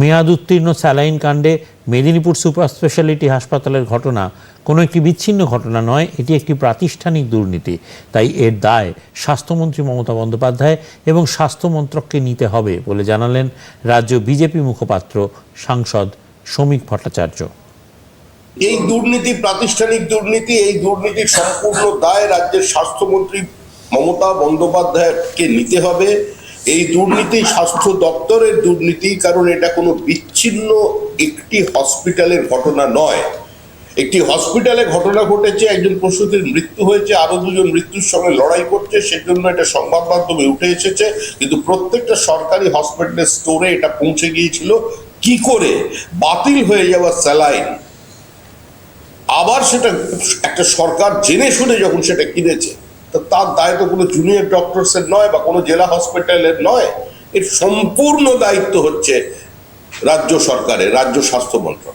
মেয়াদ উত্তীর্ণ স্যালাইন কাণ্ডে মেদিনীপুর সুপার স্পেশালিটি হাসপাতালের ঘটনা কোনো একটি বিচ্ছিন্ন ঘটনা নয়, এটি একটি প্রাতিষ্ঠানিক দুর্নীতি। তাই এর দায় স্বাস্থ্যমন্ত্রী মমতা বন্দ্যোপাধ্যায় এবং স্বাস্থ্য মন্ত্রককে নিতে হবে বলে জানালেন রাজ্য বিজেপি মুখপাত্র সাংসদ শ্রমিক ভট্টাচার্য। এই দুর্নীতি প্রাতিষ্ঠানিক দুর্নীতি, এই দুর্নীতির সম্পূর্ণ দায় রাজ্যের স্বাস্থ্যমন্ত্রী মমতা বন্দ্যোপাধ্যায়কে নিতে হবে। এই দুর্নীতি স্বাস্থ্য দপ্তরের দুর্নীতি, কারণ এটা কোনো বিচ্ছিন্ন একটি হসপিটালের ঘটনা নয়। একটি হসপিটালে ঘটনা ঘটেছে, একজন প্রসূতির মৃত্যু হয়েছে, আরও দুজন মৃত্যুর সঙ্গে লড়াই করছে, সেজন্য এটা সংবাদ মাধ্যমে উঠে এসেছে। কিন্তু প্রত্যেকটা সরকারি হসপিটালের স্টোরে এটা পৌঁছে গিয়েছিল। কি করে? বাতিল হয়ে যাওয়া স্যালাইন। আবার সেটা একটা সরকার জেনে শুনে যখন সেটা কিনেছে তো তার দায়িত্ব কোনো জুনিয়র ডক্টরসের নয় বা কোনো জেলা হসপিটালের নয়। এর সম্পূর্ণ দায়িত্ব হচ্ছে রাজ্য সরকারের, রাজ্য স্বাস্থ্য মন্ত্রক